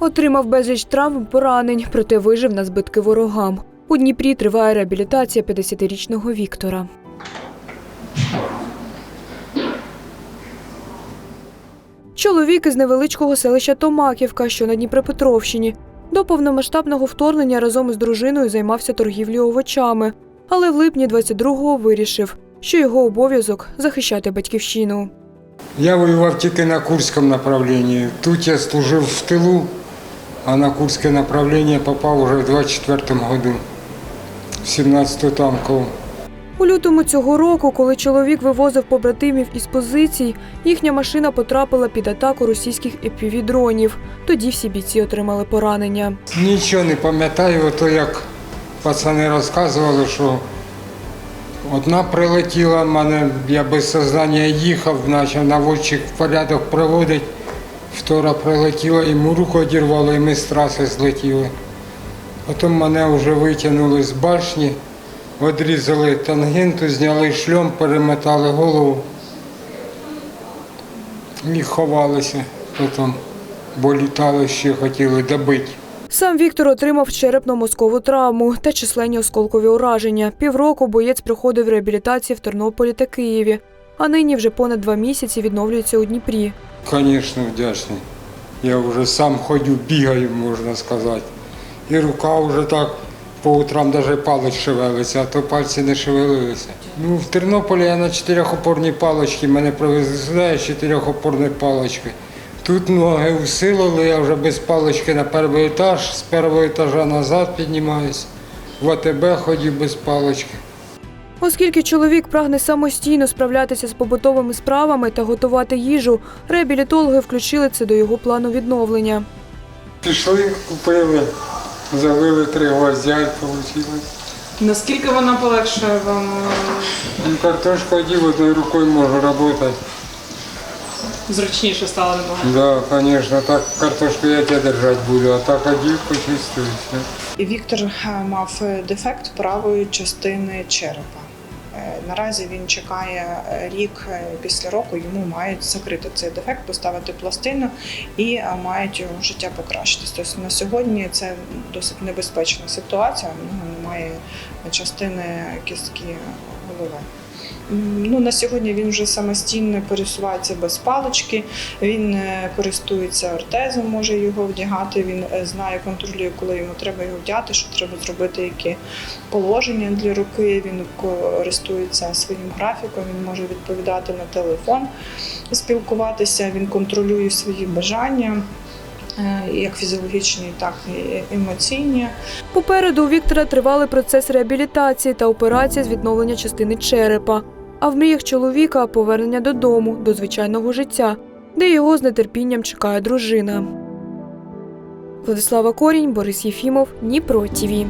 Отримав безліч травм, поранень, проте вижив на збитки ворогам. У Дніпрі триває реабілітація 50-річного Віктора. Чоловік із невеличкого селища Томаківка, що на Дніпропетровщині, до повномасштабного вторгнення разом із дружиною займався торгівлею овочами, але в липні 22-го вирішив, що його обов'язок захищати батьківщину. Я воював тільки на Курському направленні. Тут я служив в тилу, а на Курське направлення попав уже в 24-му году, в 17-ту танкову. У лютому цього року, коли чоловік вивозив побратимів із позицій, їхня машина потрапила під атаку російських епівідронів. Тоді всі бійці отримали поранення. Нічого не пам'ятаю, ото як пацани розказували, що одна прилетіла мене, я без сознання їхав, почав наводчик в порядок приводить. Втора прилетіла, йому руку одірвало, і ми з траси злетіли. Потім мене вже витягнули з башні, відрізали тангенту, зняли шльом, перемотали голову і ховалися потім, бо літали ще хотіли добити. Сам Віктор отримав черепно-мозкову травму та численні осколкові ураження. Півроку боєць проходив реабілітацію в Тернополі та Києві, а нині вже понад два місяці відновлюється у Дніпрі. Звісно, вдячний. Я вже сам ходю, бігаю, можна сказати. І рука вже так по утрам навіть палець шевелиться, а то пальці не шевелилися. Ну, в Тернополі я на чотирьохопорній паличці, мене привезли сюди з чотирьохопорної палички. Тут ноги усилили, я вже без палички на перший етаж, з першого етажа назад піднімаюся. В АТБ ходив без палички. Оскільки чоловік прагне самостійно справлятися з побутовими справами та готувати їжу, реабілітологи включили це до його плану відновлення. Пішли, купили, залили три гвоздя і вийшло. Наскільки вона полегшує вам? Ну, картошку одів, одною рукою можу працювати. е, Зручніше стало набагато? Да, конечно, так картошку я тебе держать буду, а так одів почувствую. Віктор е, мав дефект правої частини черепа. Е, Наразі він чекає е, рік е, після року, йому мають закрити цей дефект, поставити пластину і мають його життя покращитись. Тобто на сьогодні це досить небезпечна ситуація. У нього немає частини кістки голови. Ну, на сьогодні він вже самостійно пересувається без палички, він е, користується ортезом, може його вдягати. Він е, знає, контролює, коли йому треба його вдяти, що треба зробити, які положення для руки. Він користується своїм графіком, він може відповідати на телефон, спілкуватися. Він контролює свої бажання, як фізіологічні, так і емоційні. Попереду у Віктора тривалий процес реабілітації та операція з відновлення частини черепа. А в мріях чоловіка повернення додому, до звичайного життя, де його з нетерпінням чекає дружина. Владислава Корінь, Борис Єфімов, Дніпро ТІВІ.